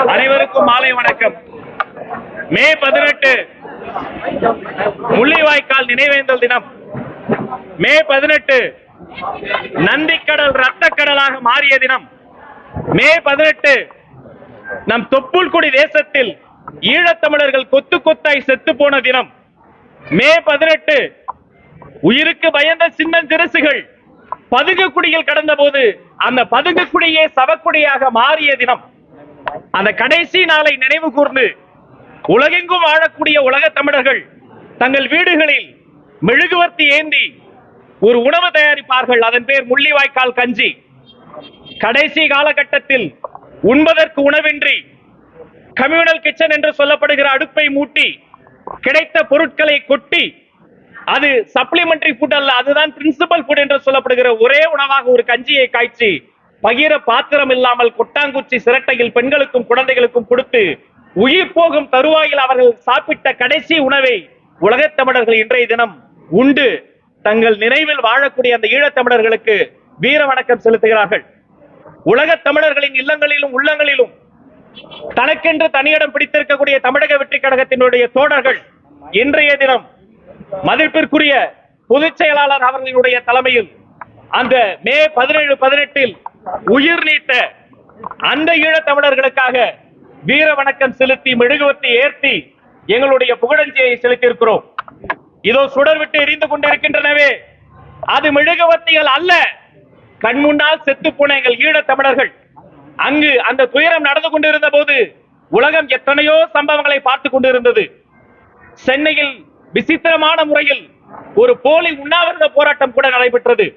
அனைவருக்கும் மாலை வணக்கம். மே பதினெட்டு முள்ளிவாய்க்கால் நினைவேந்தல் தினம். மே பதினெட்டு நந்திக்கடல் ரத்தக்கடலாக மாறிய தினம். மே பதினெட்டு நம் தொப்புள்குடி தேசத்தில் ஈழத்தமிழர்கள் கொத்து கொத்தாய் செத்து போன தினம். மே பதினெட்டு உயிருக்கு பயந்த சின்னஞ்சிறுசுகள் பதுங்கு குடியில் கடந்த போது அந்த பதுங்கு குடியே சவக்குடியாக மாறிய தினம். அந்த கடைசி நாளை நினைவு கூர்ந்து உலகெங்கும் வாழக்கூடிய உலக தமிழர்கள் தங்கள் வீடுகளில் மெழுகுவர்த்தி ஏந்தி ஒரு உணவு தயாரிப்பார்கள். அதன் பேர் முள்ளிவாய்க்கால் கஞ்சி. கடைசி காலகட்டத்தில் உண்பதற்கு உணவின்றி கம்யூனல் கிச்சன் என்று சொல்லப்படுகிற அடுப்பை மூட்டி கிடைத்த பொருட்களை கொட்டி அது சப்ளிமெண்டரி ஃபுட் அல்ல அதுதான் பிரின்சிபல் ஃபுட் என்று சொல்லப்படுகிற ஒரே உணவாக ஒரு கஞ்சியை காய்ச்சி பகிர பாத்திரம் இல்லாமல் கொட்டாங்குச்சி சிரட்டையில் பெண்களுக்கும் குழந்தைகளுக்கும் கொடுத்து உயிர் போகும் தருவாயில் அவர்கள் சாப்பிட்ட கடைசி உணவை உலகத் தமிழர்கள் இன்றைய தினம் உண்டு. தங்கள் நினைவில் வாழக்கூடிய அந்த ஈழத்தமிழர்களுக்கு வீர வணக்கம் செலுத்துகிறார்கள். உலகத் தமிழர்களின் இல்லங்களிலும் உள்ளங்களிலும் தனக்கென்று தனியிடம் பிடித்திருக்கக்கூடிய தமிழக வெற்றி கழகத்தினுடைய தோழர்கள் இன்றைய தினம் மதிப்பிற்குரிய பொதுச் செயலாளர் அவர்களுடைய தலைமையில் அந்த மே பதினேழு பதினெட்டில் உயிர் நீத்த அந்த ஈழ தமிழர்களுக்காக வீர வணக்கம் செலுத்தி மெழுகுவர்த்தி ஏற்றி எங்களுடைய புகழஞ்சியை செலுத்தியிருக்கிறோம். இதோ சுடர் விட்டு எரிந்து கொண்டிருக்கின்றனவே. அது மெழுகுவர்த்திகள் அல்ல. கண்முன்னால் செத்து போன எங்கள் ஈழ தமிழர்கள். அங்கு அந்த துயரம் நடந்து கொண்டிருந்த போது உலகம் எத்தனையோ சம்பவங்களை பார்த்து கொண்டிருந்தது. சென்னையில் விசித்திரமான முறையில் ஒரு போலி உண்ணாவிரத போராட்டம் கூட நடைபெற்றது.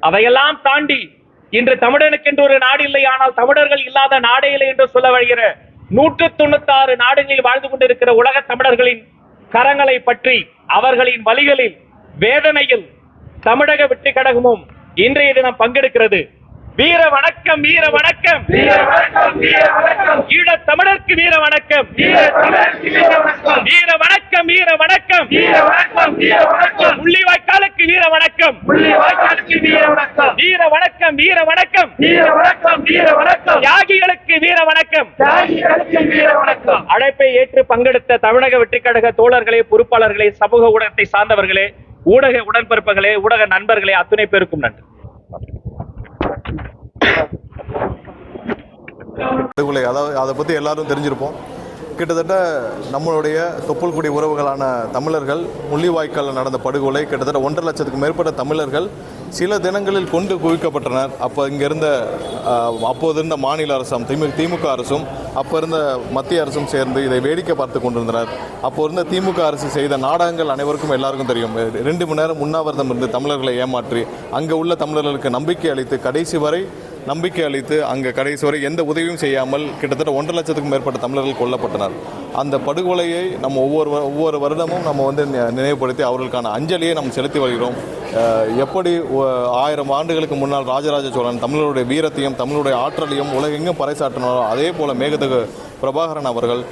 அதையெல்லாம் தாண்டி இன்று தமிழனுக்கென்று ஒரு நாடு இல்லை ஆனால் தமிழர்கள் இல்லாத நாடே இல்லை என்று சொல்ல வருகிற நூற்று தொண்ணூத்தி ஆறு நாடுகளில் வாழ்ந்து கொண்டிருக்கிற உலக தமிழர்களின் கரங்களை பற்றி அவர்களின் வழிகளில் வேதனையில் தமிழக வெற்றி கழகமும் இன்றைய தினம் பங்கெடுக்கிறது. வீர வணக்கம் வீர வணக்கம். ஈழத் தமிழருக்கு வீர வணக்கம். வீர வணக்கம். வீர வணக்கம் வீர வணக்கம் வீர வணக்கம். வீர வணக்கம் வீர வணக்கம் புள்ளி வாய்க்காலுக்கு வீர வணக்கம். வீர வணக்கம் வீர வணக்கம். வீர வணக்கம் வீர வணக்கம். தியாகிகளுக்கு வீர வணக்கம். தியாகிகளுக்கு வீர வணக்கம். அழைப்பை ஏற்று பங்கெடுத்த தமிழக வெற்றி கழக தோழர்களே பொறுப்பாளர்களே சமூக ஊடகத்தை சார்ந்தவர்களே ஊடக உடன்பிறப்புகளே ஊடக நண்பர்களே அத்துணை பேருக்கும் நன்றி. அதாவது அதை பற்றி எல்லாரும் தெரிஞ்சிருப்போம். கிட்டத்தட்ட நம்மளுடைய தொப்புள்குடி உறவுகளான தமிழர்கள் முள்ளிவாய்க்காலில் நடந்த படுகொலை கிட்டத்தட்ட ஒன்றரை லட்சத்துக்கு மேற்பட்ட தமிழர்கள் சில தினங்களில் கொண்டு குவிக்கப்பட்டனர். அப்போ இங்கே இருந்த அப்போது இருந்த மாநில அரசும் திமுக திமுக அரசும் அப்போ இருந்த மத்திய அரசும் சேர்ந்து இதை வேடிக்கை பார்த்து கொண்டிருந்தனர். அப்போ இருந்த திமுக அரசு செய்த நாடகங்கள் அனைவருக்கும் எல்லாருக்கும் தெரியும். ரெண்டு மணி நேரம் உண்ணாவிரதம் இருந்து தமிழர்களை ஏமாற்றி அங்கே உள்ள தமிழர்களுக்கு நம்பிக்கை அளித்து கடைசி வரை நம்பிக்கை அளித்து அங்கே கடைசி வரை எந்த உதவியும் செய்யாமல் கிட்டத்தட்ட ஒன்றரை லட்சத்துக்கும் மேற்பட்ட தமிழர்கள் கொல்லப்பட்டனர். அந்த படுகொலையை நம்ம ஒவ்வொரு வ- ஒவ்வொரு வருடமும் நம்ம வந்து நினைவுபடுத்தி அவர்களுக்கான அஞ்சலியை நம்ம செலுத்தி வருகிறோம். எப்படி ஆயிரம் ஆண்டுகளுக்கு முன்னால் ராஜராஜ சோழன் தமிழருடைய வீரத்தையும் தமிழருடைய ஆற்றலையும் உலகெங்கும் பறைசாற்றினாரோ அதே போல மேகதகு பிரபாகரன் அவர்கள்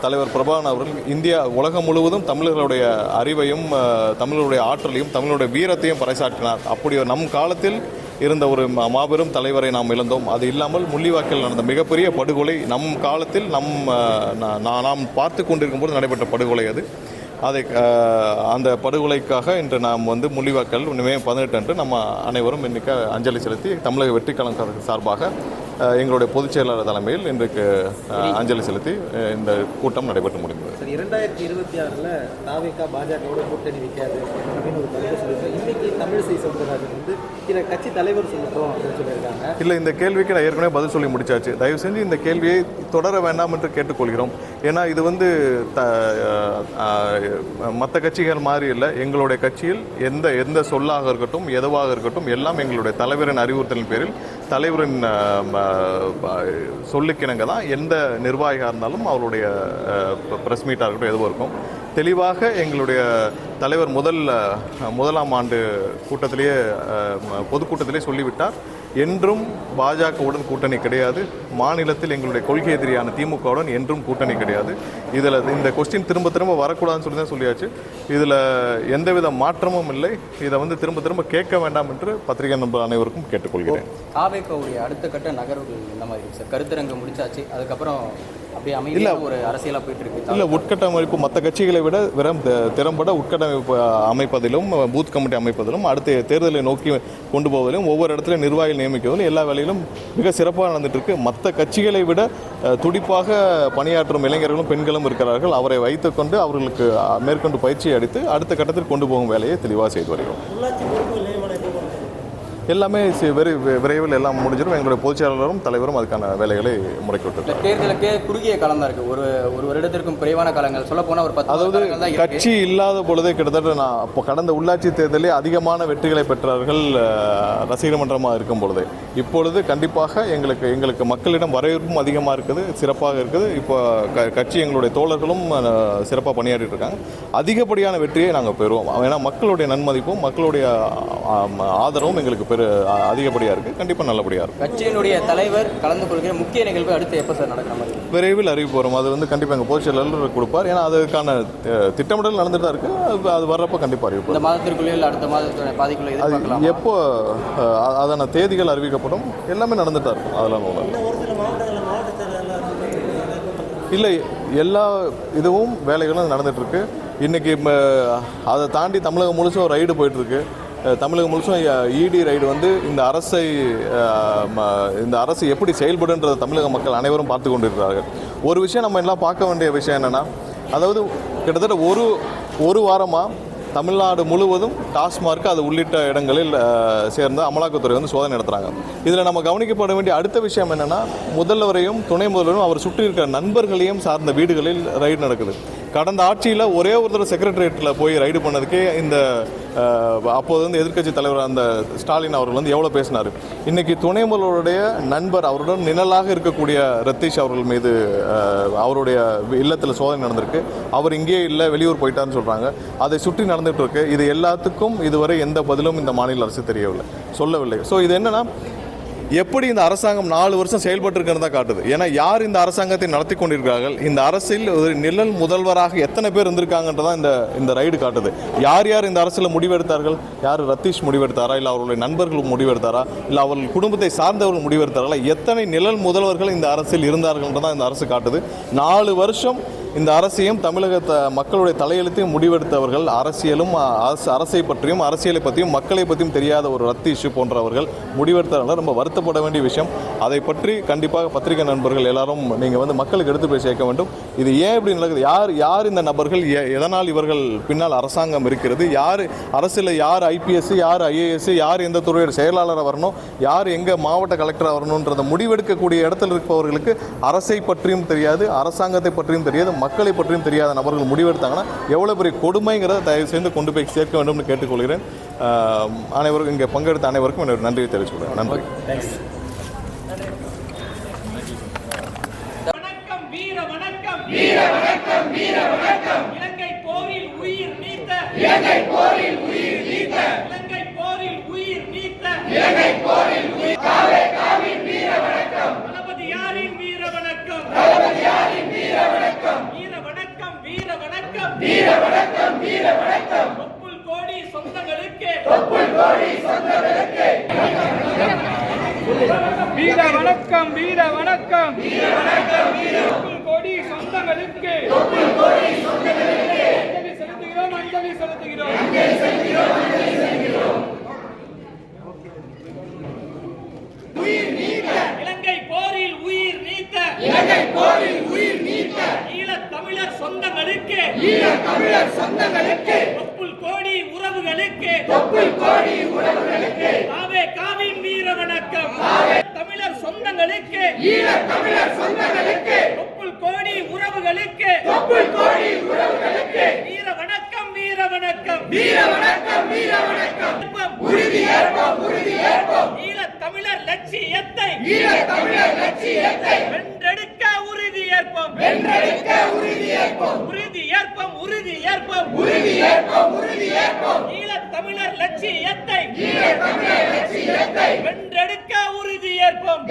தலைவர் பிரபாகரன் அவர்கள் இந்தியா உலகம் முழுவதும் தமிழர்களுடைய அறிவையும் தமிழருடைய ஆற்றலையும் தமிழருடைய வீரத்தையும் பறைசாற்றினார். அப்படி ஒரு நம் காலத்தில் இருந்த ஒரு மாபெரும் தலைவரை நாம் இழந்தோம். அது இல்லாமல் முள்ளிவாக்கில் நடந்த மிகப்பெரிய படுகொலை நம் காலத்தில் நம் நாம் பார்த்து கொண்டிருக்கும் போது நடைபெற்ற படுகொலை அது. அதை அந்த படுகொலைக்காக இன்று நாம் வந்து முள்ளிவாக்கல் மே பதினெட்டு அன்று நம்ம அனைவரும் இன்னைக்கு அஞ்சலி செலுத்தி தமிழக வெற்றி கழகம் சார்பாக எங்களுடைய பொதுச் செயலாளர் தலைமையில் இன்றைக்கு அஞ்சலி செலுத்தி இந்த கூட்டம் நடைபெற்று முடிந்தது. சார் இரண்டாயிரத்தி இருபத்தி ஆறில் தாவேக்கா பாஜகவோட கூட்டணி வைக்காது அப்படின்னு ஒரு கருத்து சொல்லியிருக்காங்க. இன்னைக்கு தமிழிசை சவுந்தரராஜன் வந்து இதை கட்சி தலைவர் சொல்லிட்டோம் அப்படின்னு சொல்லியிருக்காங்க. இல்லை இந்த கேள்விக்கு நான் ஏற்கனவே பதில் சொல்லி முடிச்சாச்சு. தயவு செஞ்சு இந்த கேள்வியை தொடர வேண்டாம் என்று கேட்டுக்கொள்கிறோம். ஏன்னா இது வந்து த மற்ற கட்சிகள் மாதிரி இல்லை. எங்களுடைய கட்சியில் எந்த எந்த சொல்லாக இருக்கட்டும் எதுவாக இருக்கட்டும் எல்லாம் எங்களுடைய தலைவரின் அறிவுறுத்தலின் பேரில் தலைவரின் சொல்லுக்கிணங்க தான் எந்த நிர்வாகியாக இருந்தாலும் அவருடைய ப்ரெஸ் மீட்டாக இருக்கட்டும் எதுவும் இருக்கும். தெளிவாக எங்களுடைய தலைவர் முதல் முதலாம் ஆண்டு கூட்டத்திலேயே பொதுக்கூட்டத்திலே சொல்லிவிட்டார். என்றும் பாஜகவுடன் கூட்டணி கிடையாது. மாநிலத்தில் எங்களுடைய கொள்கை எதிரியான திமுகவுடன் என்றும் கூட்டணி கிடையாது. இதில் இந்த கொஸ்டின் திரும்ப திரும்ப வரக்கூடாதுன்னு சொல்லி தான் சொல்லியாச்சு. இதில் எந்தவித மாற்றமும் இல்லை. இதை வந்து திரும்ப திரும்ப கேட்க வேண்டாம் என்று பத்திரிகை நண்பர் அனைவருக்கும் கேட்டுக்கொள்கிறேன். தாவேக்காவுடைய அடுத்த கட்ட நகர்வுகள் இந்த மாதிரி சார் கருத்தரங்கம் முடிச்சாச்சு. அதுக்கப்புறம் அப்படியே அமைதியாக ஒரு அரசியலா போயிட்டு இருக்கு இல்லை உட்கட்டமைப்பு மற்ற கட்சிகளை விட வெறும் திறம்பட உட்கட்டமைப்பு அமைப்பதிலும் பூத் கமிட்டி அமைப்பதிலும் அடுத்த தேர்தலை நோக்கி கொண்டு போவதிலும் ஒவ்வொரு இடத்துல நிர்வாகிகள் நியமிக்கிறதிலும் எல்லா வேலையிலும் மிக சிறப்பாக நடந்துட்டு இருக்கு மற்ற கட்சிகளை விட துடிப்பாக பணியாற்றும் இளைஞர்களும் பெண்களும் இருக்கிறார்கள். அவரை வைத்துக்கொண்டு அவர்களுக்கு மேற்கொண்டு பயிற்சி அளித்து அடுத்த கட்டத்திற்கு கொண்டு போகும் வேலையை தெளிவாக செய்து வருகிறோம். எல்லாமே சி- விரை வி- விரைவில் எல்லாம் முடிஞ்சிடும் எங்களுடைய பொதுச் செயலாளரும் தலைவரும் அதுக்கான வேலைகளை முடக்கி இந்த தேர்தலுக்கே குறுகிய காலம் தான் இருக்கு. ஒரு ஒரு வருடத்திற்கும் குறைவான காலங்கள். சொல்ல போனா ஒரு பத்து அதாவது கட்சி இல்லாத பொழுதே கிட்டத்தட்ட நான் அப்போ கடந்த உள்ளாட்சி தேர்தலில் அதிகமான வெற்றிகளை பெற்றார்கள் ரசிகர் மன்றமாக இருக்கும் பொழுது. இப்பொழுது கண்டிப்பாக எங்களுக்கு எங்களுக்கு மக்களிடம் வரவேற்பும் அதிகமாக இருக்குது சிறப்பாக இருக்குது. இப்போ க கட்சி எங்களுடைய தோழர்களும் சிறப்பாக பணியாற்றிட்டு இருக்காங்க. அதிகப்படியான வெற்றியை நாங்கள் பெறுவோம். ஏன்னா மக்களுடைய நன்மதிப்பும் மக்களுடைய ஆதரவும் எங்களுக்கு பெரு அதிகப்படியாக இருக்குது கண்டிப்பாக நல்லபடியாக இருக்கும். கட்சியினுடைய தலைவர் கலந்து கொள்கிற முக்கிய நிகழ்வு அடுத்து எப்போ சார் நடக்கிற மாதிரி? விரைவில் அறிவிப்பு வரும். அது வந்து கண்டிப்பாக எங்கள் பொதுச் செயலாளர் கொடுப்பார். ஏன்னா அதுக்கான திட்டமிடல் நடந்துட்டு தான் இருக்குது அது- வர்றப்போ கண்டிப்பாக அறிவிப்பார் இந்த மாதத்திற்குள்ளே இல்லை அடுத்த மாதத்தோட பாதிக்குள்ள அது எப்போ அதான தேதிகள் அறிவிக்கப்படும். எல்லாமே நடந்துட்டா இருக்கும். அதெல்லாம் இல்லை. எல்லா இதுவும் வேலைகளும் இன்னைக்கு ம, அதை தாண்டி தமிழகம் முழுசும் ரைடு போயிட்டு இருக்கு. அஹ், தமிழகம் முழுசும் இடி ரைடு வந்து இந்த அரசை ம, இந்த அரசு எப்படி செயல்படுன்றதை தமிழக மக்கள் அனைவரும் பார்த்து கொண்டிருக்கிறார்கள். ஒரு விஷயம் நம்ம எல்லாம் பார்க்க வேண்டிய விஷயம் என்னன்னா அதாவது கிட்டத்தட்ட ஒரு ஒரு வாரமாக தமிழ்நாடு முழுவதும் டாஸ்மார்க் அது உள்ளிட்ட இடங்களில் சேர்ந்து அமலாக்கத்துறை வந்து சோதனை நடத்துகிறாங்க இதில் நம்ம கவனிக்கப்பட வேண்டிய அடுத்த விஷயம் என்னென்னா முதல்வரையும் துணை முதல்வரும் அவர் சுற்றி இருக்கிற நண்பர்களையும் சார்ந்த வீடுகளில் ரைடு நடக்குது. கடந்த ஆட்சியில் ஒரே ஒருத்தர் செக்ரட்டரியேட்டில் போய் ரைடு பண்ணதுக்கே இந்த அப்போது வந்து எதிர்க்கட்சி தலைவர் அந்த ஸ்டாலின் அவர்கள் வந்து எவ்வளோ பேசினார். இன்னைக்கு துணை முதல்வருடைய நண்பர் அவருடன் நிழலாக இருக்கக்கூடிய ரத்தீஷ் அவர்கள் மீது அவருடைய இல்லத்தில் சோதனை நடந்திருக்கு. அவர் இங்கே இல்லை வெளியூர் போயிட்டாருன்னு சொல்கிறாங்க அதை சுற்றி நடந்துகிட்டு இருக்கு. இது எல்லாத்துக்கும் இதுவரை எந்த பதிலும் இந்த மாநில அரசு தெரியவில்லை. சொல்லவில்லை. ஸோ இது என்னென்னா எப்படி இந்த அரசாங்கம் நாலு வருஷம் செயல்பட்டு இருக்கிறதா காட்டுது. ஏன்னா யார் இந்த அரசாங்கத்தை நடத்தி கொண்டிருக்கிறார்கள்? இந்த அரசில் ஒரு நிழல் முதல்வராக எத்தனை பேர் இருந்திருக்காங்கன்றதா இந்த இந்த ரைடு காட்டுது. யார் யார் இந்த அரசில் முடிவெடுத்தார்கள்? யார் ரத்தீஷ் முடிவெடுத்தாரா? இல்லை அவர்களுடைய நண்பர்கள் முடிவெடுத்தாரா? இல்லை அவர்கள் குடும்பத்தை சார்ந்தவர்கள் முடிவெடுத்தார்களா எத்தனை நிழல் முதல்வர்கள் இந்த அரசில் இருந்தார்கள்ன்றதான் இந்த அரசு காட்டுது. நாலு வருஷம் இந்த அரசையும் தமிழக மக்களுடைய தலையெழுத்தையும் முடிவெடுத்தவர்கள் அரசியலும் அரசு அரசை பற்றியும் அரசியலை பற்றியும் மக்களை பற்றியும் தெரியாத ஒரு ரத்தீஷ் போன்றவர்கள் முடிவெடுத்தவர்கள் ரொம்ப வருத்தப்பட வேண்டிய விஷயம். அதை பற்றி கண்டிப்பாக பத்திரிகை நண்பர்கள் எல்லாரும் நீங்கள் வந்து மக்களுக்கு எடுத்து போய் சேர்க்க வேண்டும். இது ஏன் இப்படி நடக்குது? யார் யார் இந்த நபர்கள்? எ- எதனால் இவர்கள் பின்னால் அரசாங்கம் இருக்கிறது? யார் அரசில் யார் ஐபிஎஸ் யார் ஐஏஎஸ் யார் எந்த துறையோட செயலாளராக வரணும்? யார் எங்கே மாவட்ட கலெக்டராக வரணுன்றத முடிவெடுக்கக்கூடிய இடத்துல இருப்பவர்களுக்கு அரசை பற்றியும் தெரியாது அரசாங்கத்தை பற்றியும் தெரியாது மக்களை பற்றியும் தெரியாத நபர்கள் முடிவெடுத்தாங்கன்னா எவ்வளோ பெரிய கொடுமைங்கிறத தயவு செய்து கொண்டு போய் சேர்க்க வேண்டும்னு கேட்டுக்கொள்கிறேன். அனைவருக்கும் இங்கே பங்கெடுத்த அனைவருக்கும் என்னோட நன்றியை தெரிவிச்சுக்கிறேன். நன்றி. வணக்கம் வீர வணக்கம். வீர வணக்கம் வீர வணக்கம். இலங்கை போரில் உயிர் நீத்த. இலங்கை போரில் உயிர் நீத்த. இலங்கை போரில் உயிர் நீத்த. இலங்கை போரில் உயிர் காவே காவின் வீர வணக்கம் தளபதியாரின் வீர வணக்கம் தளபதியாரின் வீர வணக்கம் வீர வணக்கம் வீர வணக்கம் வீர வணக்கம் வீர வணக்கம் தொப்புள் கோடி சொந்தங்களுக்கு. தொப்புள் கோடி சொந்தங்களுக்கு வீர வணக்கம் வீர வணக்கம். வீர வணக்கம் வீர கோடி சொந்தங்களுக்கு. கோடி சொந்தங்களுக்கு அஞ்சலி செலுத்துகிறோம் அஞ்சலி செலுத்துகிறோம். அஞ்சலி செலுத்துகிறோம் அஞ்சலி செலுத்துகிறோம் உயிர் நீத்த. இலங்கை போரில் உயிர் நீத்த. இலங்கை போரில் தமிழர் சொந்தங்களுக்கு ஈழத் தமிழர் சொந்தங்களுக்கு தொப்புள் கோடி உறவுகளுக்கு தொப்புள் கோடி உறவுகளுக்கு காவே காவின் வீர வணக்கம். தமிழர் சொந்தங்களுக்கு ஈழ தமிழர் சொந்தங்களுக்கு தொப்புள் கோடி உறவுகளுக்கு தொப்புள் கோடி உறவுகளுக்கு வீர வணக்கம் வீர வணக்கம். வீர வணக்கம் வீர வணக்கம். உறுதி ஏற்போம் உறுதி ஏற்போம். ஈழ தமிழர் லட்சியத்தை ஈழ தமிழர் லட்சியத்தை வென்றெடுக்க உறுதி ஏற்போம் வென்றெடுக்க உறுதி ஏற்போம். உறுதி ஏற்போம் உறுதி ஏற்போம். உறுதி ஏற்போம் உறுதி ஏற்போம். ஈழ தமிழர் லட்சியத்தை ஈழ தமிழர் லட்சியத்தை வென்றெடுக்க உறுதியேற்போம்